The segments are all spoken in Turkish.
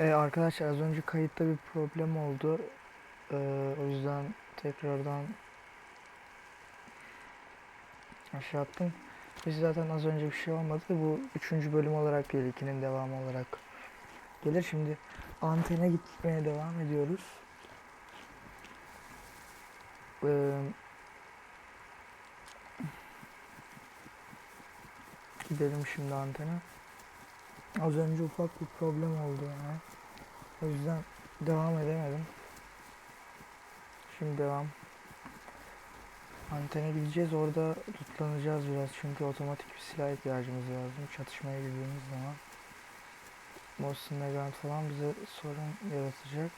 Ee, arkadaşlar az önce kayıtta bir problem oldu. Ee, o yüzden tekrardan aşağı attım. Biz zaten az önce bir şey olmadı. Bu üçüncü bölüm olarak gelir. ikinin devamı olarak gelir. Şimdi antene gitmeye devam ediyoruz. Ee, gidelim şimdi antene. Az önce ufak bir problem oldu yani. O yüzden devam edemedim. Şimdi devam. Antene gideceğiz. Orada tutlanacağız biraz. Çünkü otomatik bir silah ihtiyacımız lazım. Çatışmaya girdiğimiz zaman. Mosin Nagant falan bize sorun yaratacak.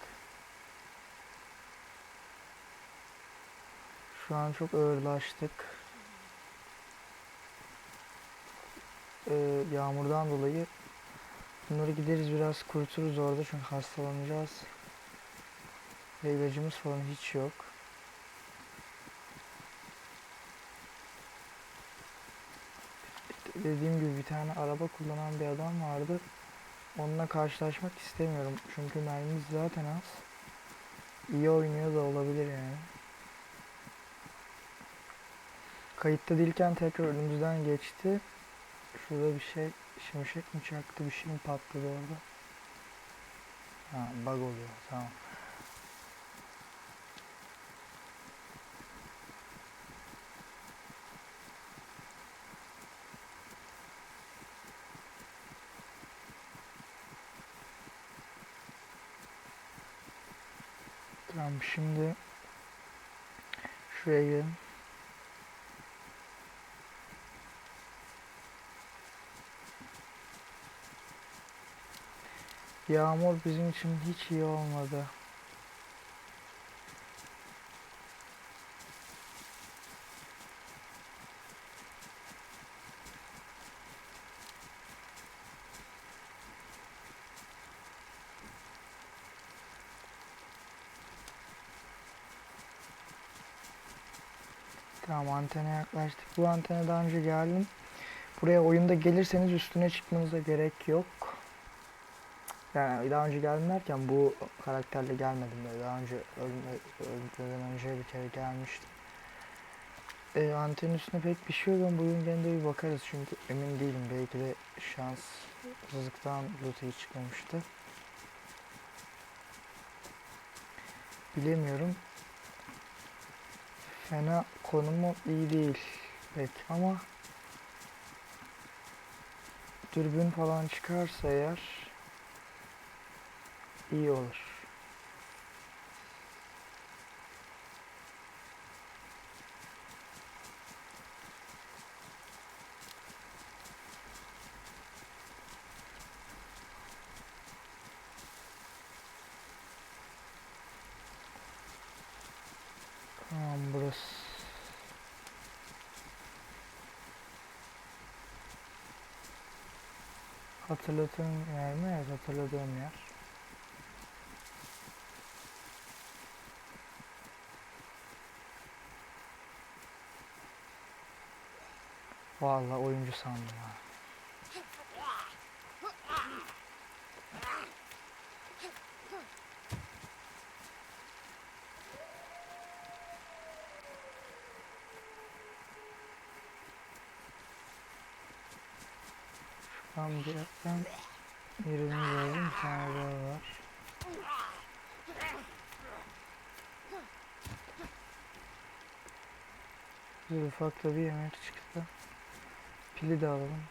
Şu an çok ağırlaştık. Ee, yağmurdan dolayı bunları gideriz biraz kuruturuz orada çünkü hastalanacağız. Ve ilacımız falan hiç yok. Dediğim gibi bir tane araba kullanan bir adam vardı. Onunla karşılaşmak istemiyorum. Çünkü mermimiz zaten az. İyi oynuyor da olabilir yani. Kayıtta değilken tekrar önümüzden geçti. Şurada bir şey şimşek mi çaktı bir şey mi patladı orada? Ha bug oluyor tamam. Tamam şimdi şuraya gidelim. Yağmur bizim için hiç iyi olmadı. Tamam antene yaklaştık. Bu antene daha önce geldim. Buraya oyunda gelirseniz üstüne çıkmanıza gerek yok. Yani daha önce geldim derken bu karakterle gelmedim de daha önce ölme, ölmeden önce bir kere gelmiştim. Ee, antenin üstünde pek bir şey yok ama bugün gene bir bakarız çünkü emin değilim belki de şanssızlıktan loot iyi çıkmamıştı. Bilemiyorum. Fena konumu iyi değil pek ama dürbün falan çıkarsa eğer iyi olur. Tamam burası. Hatırladığım yer mi? Evet hatırladığım yer. Vallahi oyuncu sandım ha. Şuradan bir yerden yerini gördüm. Bir tane daha var. Bir ufak da bir yemek çıktı. Pili de alalım.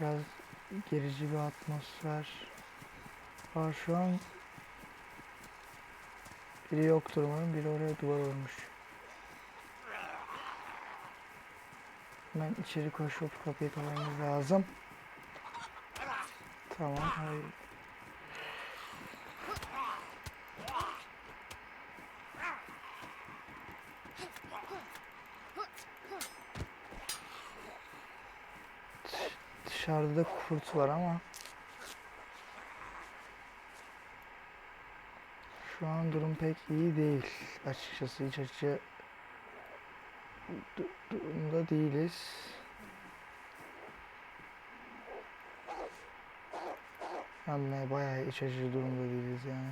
Biraz gerici bir atmosfer var şu an. Biri yoktur umarım. Biri oraya duvar olmuş. Hemen içeri koşup kapıyı kapamamız lazım. Tamam. Hayır. Dışarıda kurt var ama Şu an durum pek iyi değil. Açıkçası iç du- durumda değiliz. Yani bayağı iç açıcı durumda değiliz yani.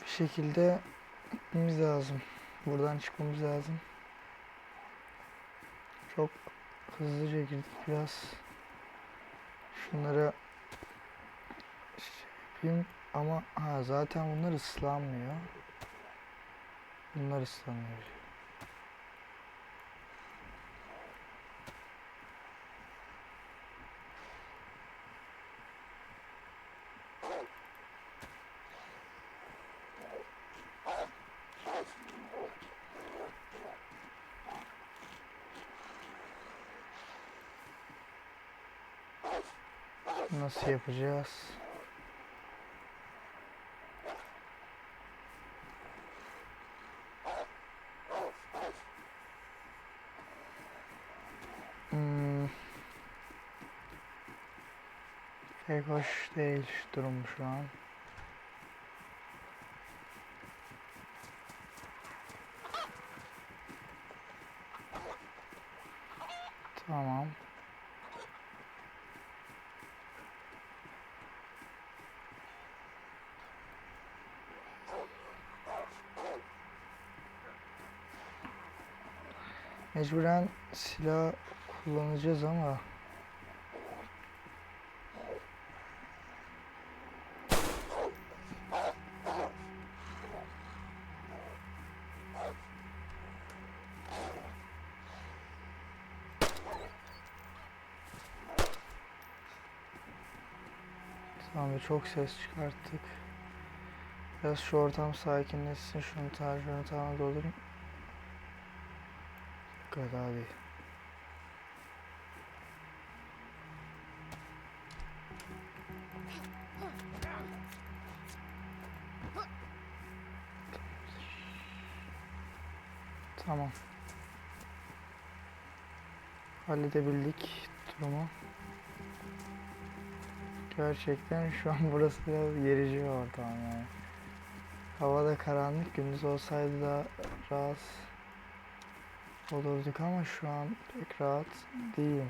Bir şekilde gitmemiz lazım. Buradan çıkmamız lazım. Çok hızlıca girdik biraz. Şunları şey yapayım ama ha zaten bunlar ıslanmıyor. Bunlar ıslanıyor. Nasıl yapacağız? Hmm. Pek hoş değil durum şu an. Mecburen silah kullanacağız ama Tamam çok ses çıkarttık. Biraz şu ortam sakinleşsin. Şunu tarifini tamam doldurayım. Abi. Tamam. Halledebildik durumu. Gerçekten şu an burası biraz gerici bir ortam yani. Havada karanlık, gündüz olsaydı da rahat olurduk ama şu an pek rahat değilim.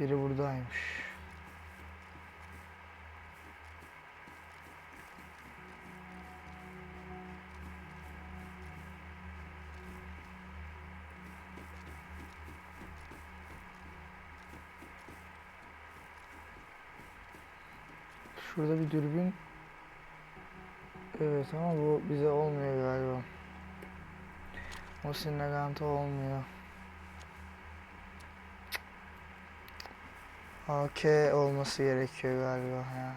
Biri buradaymış. Şurada bir dürbün. Evet ama bu bize olmuyor galiba. O Sinagant'a olmuyor. AK olması gerekiyor galiba ya.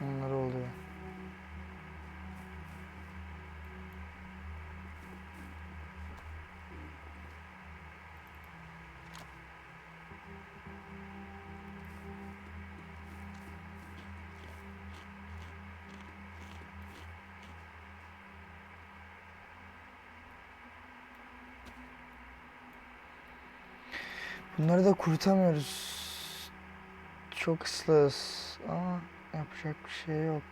Bunlar oluyor. Bunları da kurutamıyoruz. Çok ıslahız ama yapacak bir şey yok.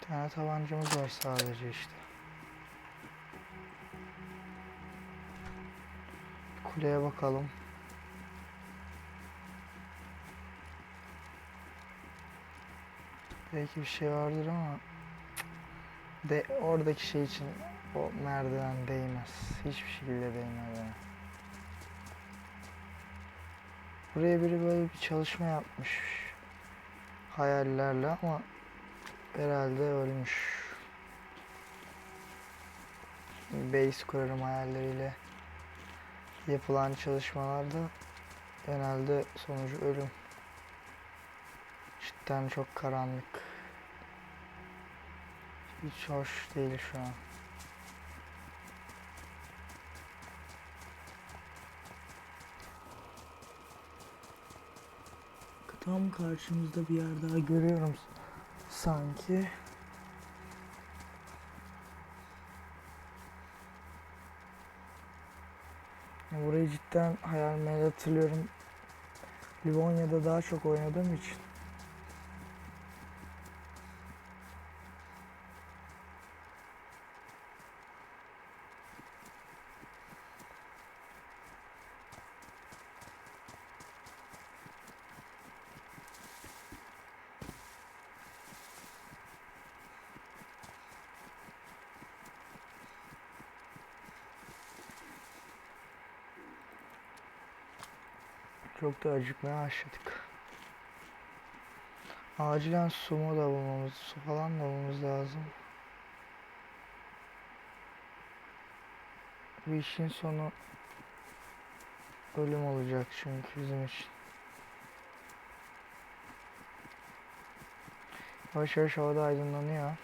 Bir tane tabancamız var sadece işte. Kuleye bakalım. Belki bir şey vardır ama de oradaki şey için o merdiven değmez. Hiçbir şekilde değmez yani. Buraya biri böyle bir çalışma yapmış. Hayallerle ama herhalde ölmüş. Base kurarım hayalleriyle yapılan çalışmalarda genelde sonucu ölüm. Cidden çok karanlık. Hiç hoş değil şu an. Tam karşımızda bir yer daha görüyorum sanki. Burayı cidden hayal meyal hatırlıyorum. Livonya'da daha çok oynadığım için. Çok da acıkmaya başladık. Acilen su mu da bulmamız, su falan da bulmamız lazım. Bu işin sonu ölüm olacak çünkü bizim için. Yavaş yavaş havada aydınlanıyor.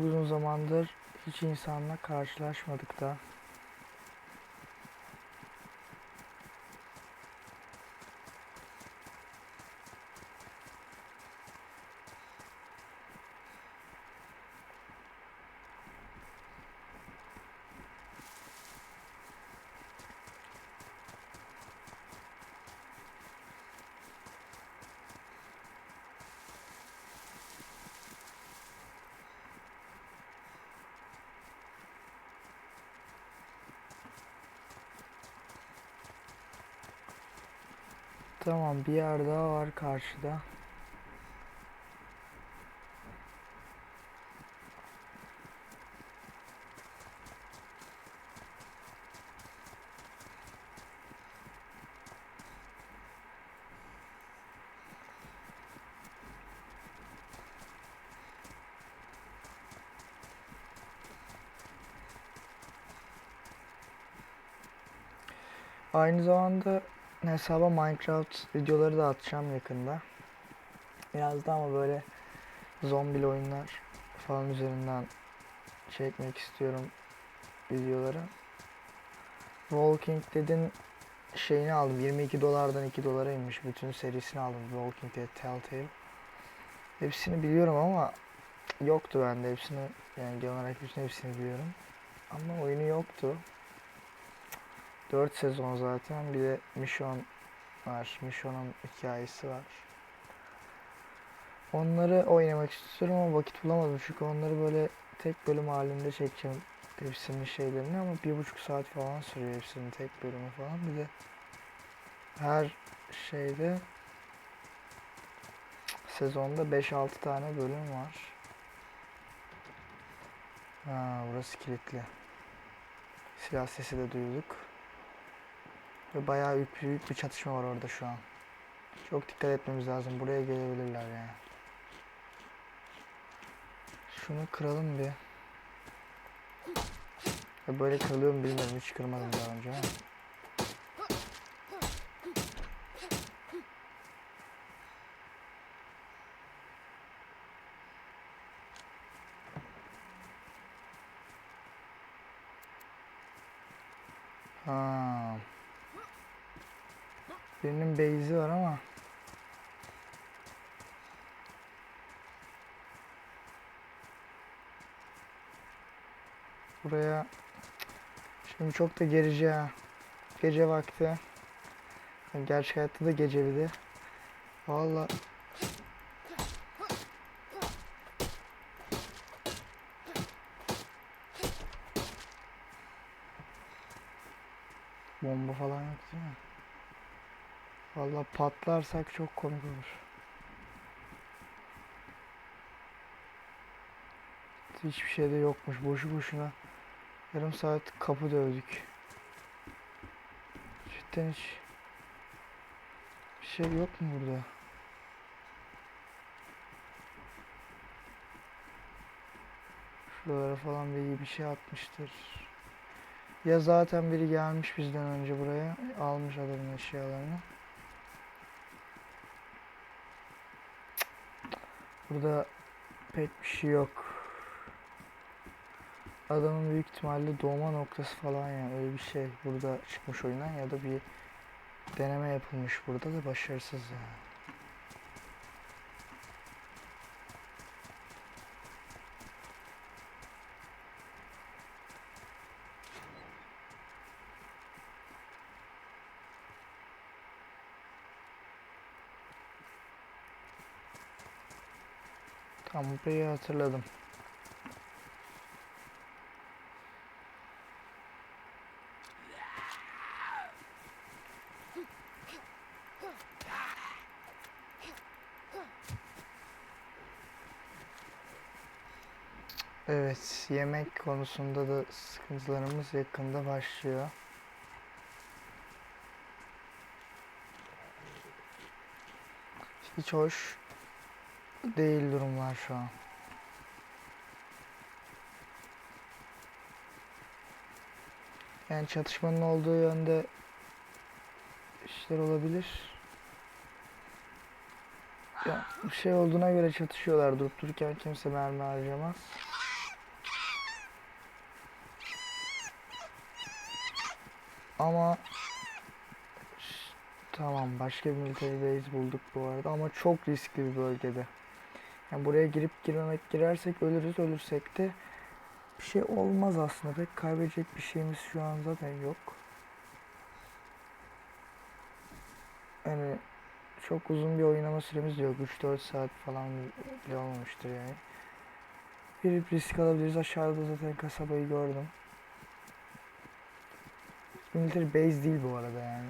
Çok uzun zamandır hiç insanla karşılaşmadık da. Tamam bir yer daha var karşıda. Aynı zamanda hesaba Minecraft videoları da atacağım yakında. Biraz da ama böyle zombili oyunlar falan üzerinden çekmek istiyorum videoları. Walking Dead'in şeyini aldım. 22 dolardan 2 dolara inmiş. Bütün serisini aldım. Walking Dead Telltale. Hepsini biliyorum ama yoktu bende. Hepsini yani genel olarak bütün hepsini biliyorum. Ama oyunu yoktu. 4 sezon zaten. Bir de Mission var. Mission'un hikayesi var. Onları oynamak istiyorum ama vakit bulamadım. Çünkü onları böyle tek bölüm halinde çekeceğim. Hepsinin şeylerini ama bir buçuk saat falan sürüyor hepsinin tek bölümü falan. Bir de her şeyde sezonda 5-6 tane bölüm var. Ha, burası kilitli. Silah sesi de duyduk. Ve bayağı büyük, büyük bir çatışma var orada şu an. Çok dikkat etmemiz lazım. Buraya gelebilirler yani. Şunu kıralım bir. Böyle kırılıyor mu bilmiyorum. Hiç kırmadım daha önce ama. Birinin base'i var ama. Buraya şimdi çok da gerici ha. Gece vakti. Gerçek hayatta da gece bir de. Valla bomba falan yok değil mi? Valla patlarsak çok komik olur. Hiçbir şey de yokmuş. Boşu boşuna yarım saat kapı dövdük. Cidden hiç Bir şey yok mu burada? Şuralara falan bir bir şey atmıştır. Ya zaten biri gelmiş bizden önce buraya. Almış adamın eşyalarını. Burada pek bir şey yok. Adamın büyük ihtimalle doğma noktası falan yani öyle bir şey burada çıkmış oyundan ya da bir deneme yapılmış burada da başarısız yani. Burayı hatırladım. Evet, yemek konusunda da sıkıntılarımız yakında başlıyor. Hiç hoş değil durumlar şu an. Yani çatışmanın olduğu yönde işler olabilir. Ya bir şey olduğuna göre çatışıyorlar durup dururken kimse mermi harcamaz. Ama tamam başka bir military base bulduk bu arada ama çok riskli bir bölgede. Yani buraya girip girmemek girersek ölürüz ölürsek de bir şey olmaz aslında pek kaybedecek bir şeyimiz şu an zaten yok. Yani çok uzun bir oynama süremiz yok 3-4 saat falan bile olmamıştır yani. Girip risk alabiliriz aşağıda zaten kasabayı gördüm. Military base değil bu arada yani.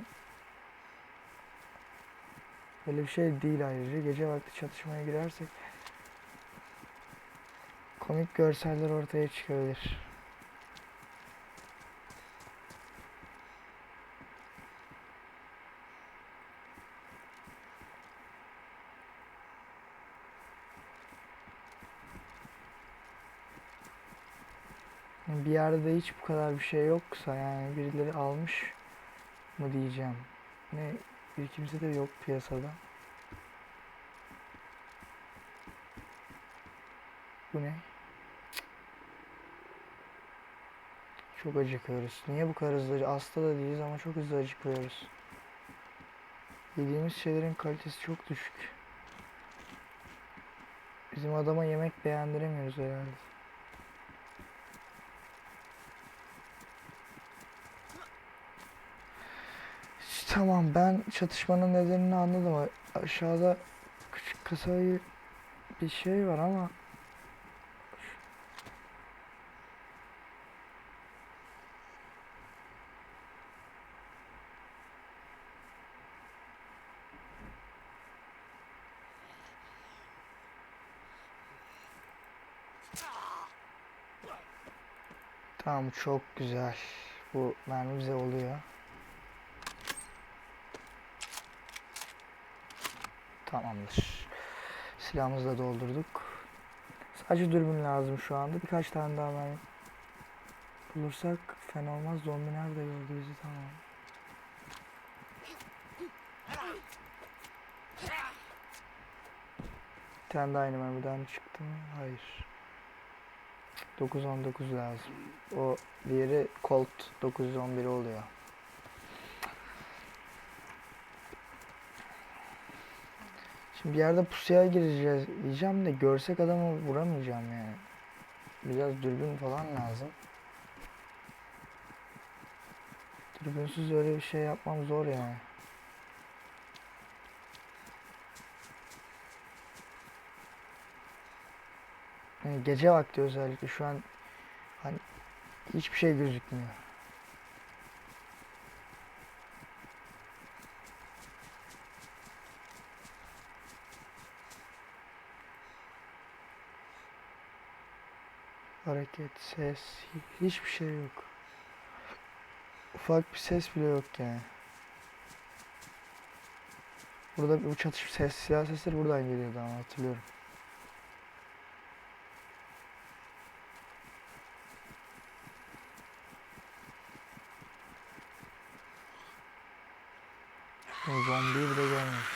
Öyle bir şey değil ayrıca. Gece vakti çatışmaya girersek komik görseller ortaya çıkabilir. Bir yerde de hiç bu kadar bir şey yoksa yani birileri almış mı diyeceğim. Ne bir kimse de yok piyasada. Bu ne? Çok acıkıyoruz. Niye bu kadar hızlı? Hasta da değiliz ama çok hızlı acıkıyoruz. Yediğimiz şeylerin kalitesi çok düşük. Bizim adama yemek beğendiremiyoruz herhalde. Tamam ben çatışmanın nedenini anladım. Aşağıda küçük kasayı bir şey var ama Tamam çok güzel. Bu mermi bize oluyor. Tamamdır. Silahımızı da doldurduk. Sadece dürbün lazım şu anda. Birkaç tane daha mermi bulursak fena olmaz. Zombiler de gördü bizi tamam. Bir tane daha aynı mermiden çıktı mı? Hayır. 919 lazım. O diğeri Colt 911 oluyor. Şimdi bir yerde pusuya gireceğiz diyeceğim de görsek adamı vuramayacağım yani. Biraz dürbün falan lazım. Dürbünsüz öyle bir şey yapmam zor yani. Yani gece vakti özellikle şu an hani hiçbir şey gözükmüyor. Hareket, ses, hi- hiçbir şey yok. Ufak bir ses bile yok yani. Burada bu çatış ses, silah sesleri buradan geliyordu ama hatırlıyorum. Şimdi zombiyi bile görmedik.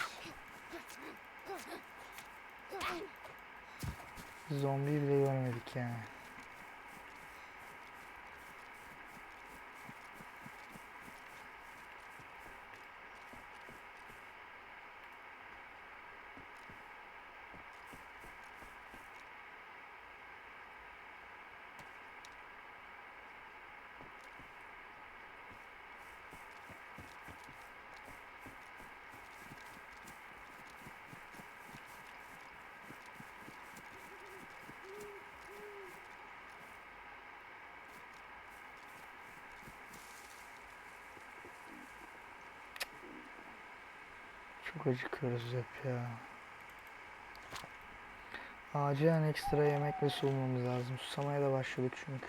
Zombiyi bile görmedik yani. Çok acıkıyoruz hep ya. Acilen ekstra yemek ve su bulmamız lazım. Susamaya da başladık çünkü.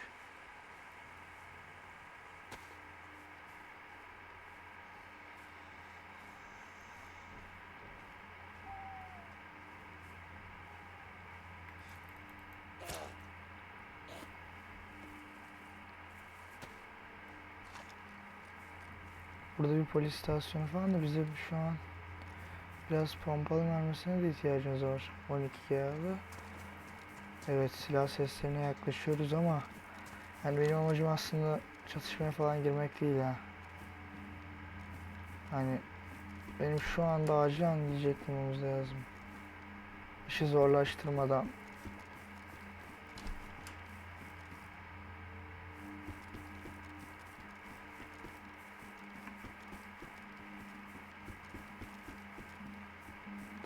Burada bir polis istasyonu falan da bize şu an biraz pompalı mermisine de ihtiyacımız var. 12 yağlı. Evet silah seslerine yaklaşıyoruz ama yani benim amacım aslında çatışmaya falan girmek değil ha. Hani benim şu anda acilen yiyecek bulmamız lazım. İşi zorlaştırmadan.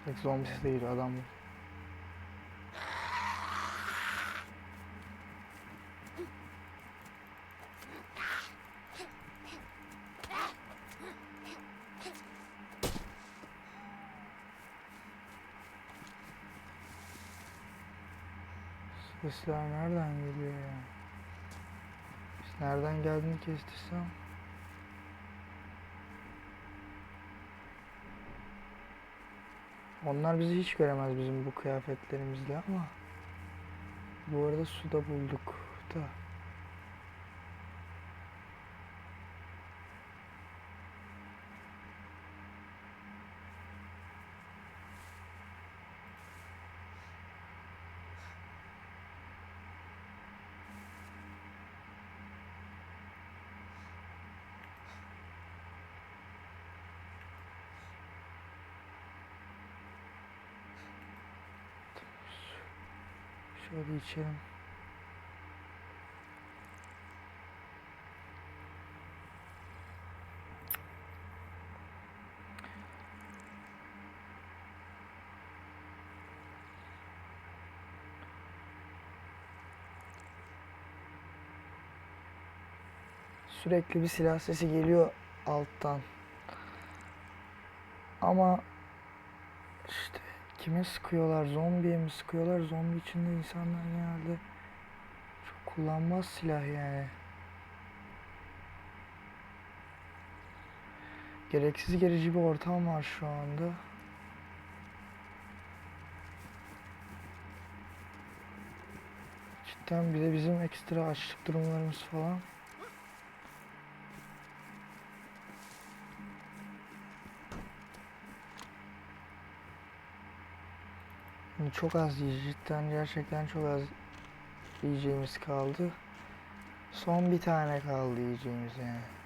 Tek zombi sesi değil adam. bu. Sesler nereden geliyor ya? Biz nereden geldiğini kestirsem. Onlar bizi hiç göremez bizim bu kıyafetlerimizle ama bu arada suda bulduk da. İçelim. Sürekli bir silah sesi geliyor alttan. Ama işte kime sıkıyorlar? Zombiye mi sıkıyorlar? Zombi içinde insanlar genelde çok kullanmaz silah yani. Gereksiz gerici bir ortam var şu anda. Cidden bir de bizim ekstra açlık durumlarımız falan. Çok az. Cidden gerçekten çok az yiyeceğimiz kaldı. Son bir tane kaldı yiyeceğimiz yani.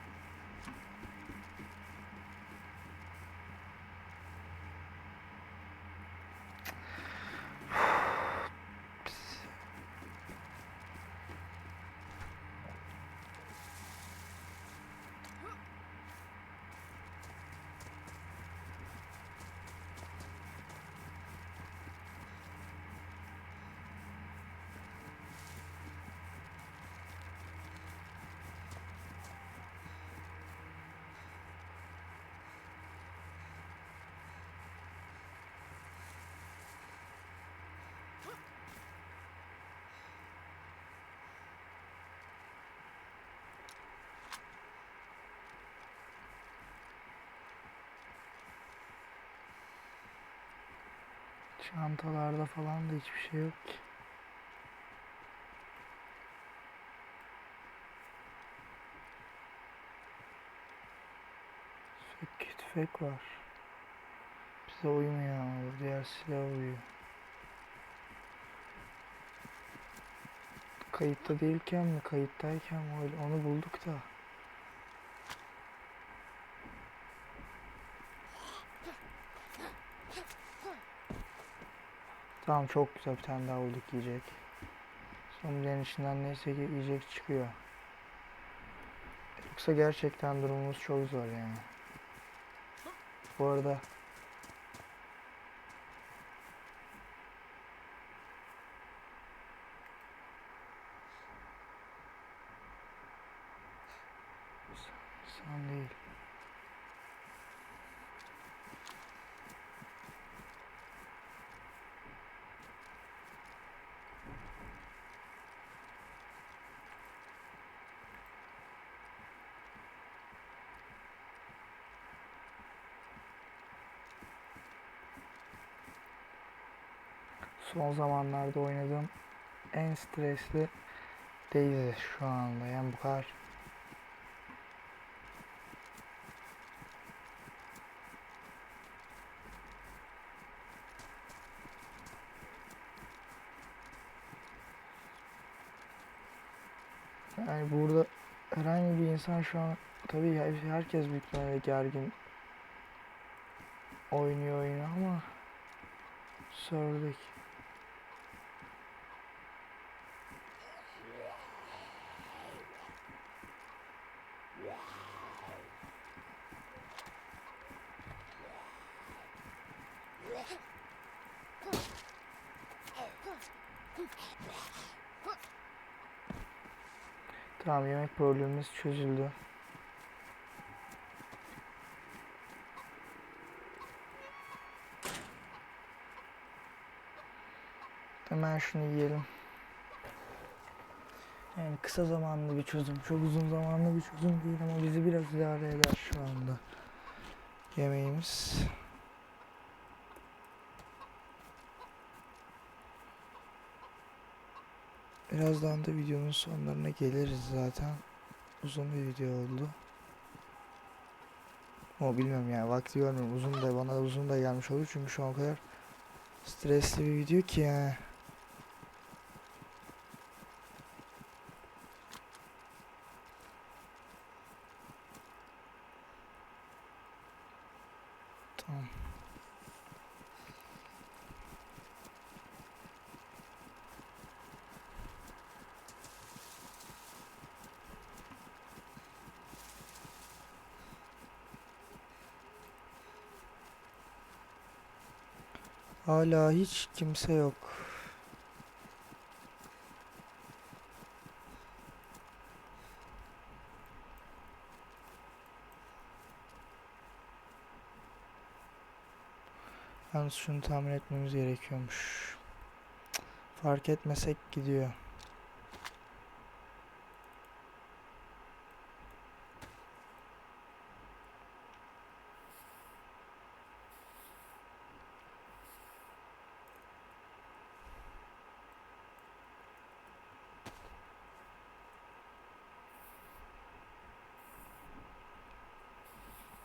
Çantalarda falan da hiçbir şey yok ki. Tüfek, tüfek var. Bize uymuyor ama diğer silah uyuyor. Kayıtta değilken mi kayıttayken mi onu bulduk da. Tamam çok güzel bir tane daha bulduk yiyecek. Zombilerin içinden neyse ki yiyecek çıkıyor. Yoksa gerçekten durumumuz çok zor yani. Bu arada sen değil. Son zamanlarda oynadığım en stresli Daisy şu anda. Yani bu kadar Yani burada herhangi bir insan şu an tabii her- herkes büyük ihtimalle gergin oynuyor oyunu ama serverdeki Tamam yemek problemimiz çözüldü. Hemen şunu yiyelim. Yani kısa zamanlı bir çözüm. Çok uzun zamanlı bir çözüm değil ama bizi biraz idare eder şu anda. Yemeğimiz. Birazdan da videonun sonlarına geliriz zaten. Uzun bir video oldu. Ama bilmiyorum yani vakti görmüyorum. Uzun da bana da uzun da gelmiş olur çünkü şu an o kadar stresli bir video ki yani. Hala hiç kimse yok. Yalnız şunu tahmin etmemiz gerekiyormuş. Fark etmesek gidiyor.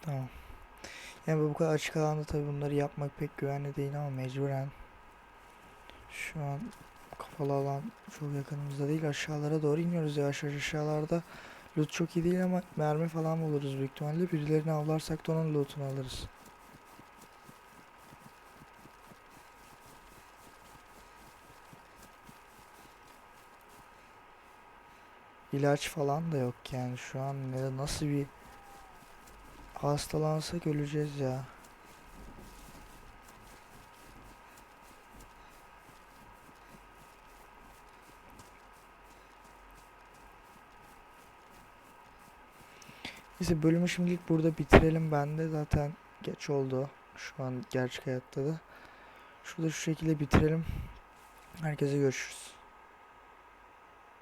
Tamam. Yani bu kadar açık alanda tabii bunları yapmak pek güvenli değil ama mecburen şu an kapalı alan çok yakınımızda değil aşağılara doğru iniyoruz yavaş yavaş aşağılarda loot çok iyi değil ama mermi falan buluruz büyük ihtimalle birilerini avlarsak da onun lootunu alırız. İlaç falan da yok yani şu an ne nasıl bir hastalansak öleceğiz ya. Neyse bölümü şimdilik burada bitirelim. Ben de zaten geç oldu. Şu an gerçek hayatta da. Şurada şu şekilde bitirelim. Herkese görüşürüz.